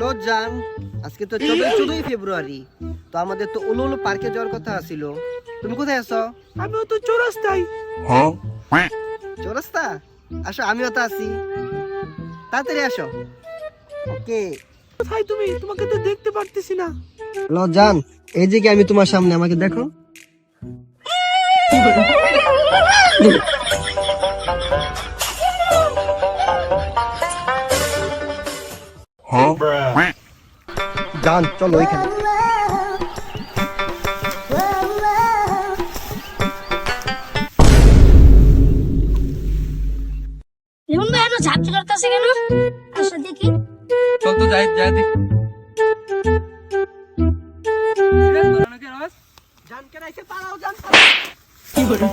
Hello জান আজকে তো চোদ্দই চোদ্দই ফেব্রুয়ারি। তো আমাদের তো উলু উলু পার্কে যাওয়ার কথা ছিল তুমি কোথায় আছো? আমিও তো চোরাস্তাই চৌরাস্তা? আসো আমিও তো আছি। তাড়াতাড়ি আসো। ওকে। কোথায় তুমি? তোমাকে তো দেখতে পারতেছি না। হ্যালো জান এই যে কি আমি তোমার সামনে আমাকে দেখো। জান চলো ওইখানে। রিমন ভাই এত ঝাপটি করতেছে কেন? আসো দেখি। চল তো যাই যাই দেখ। কি করে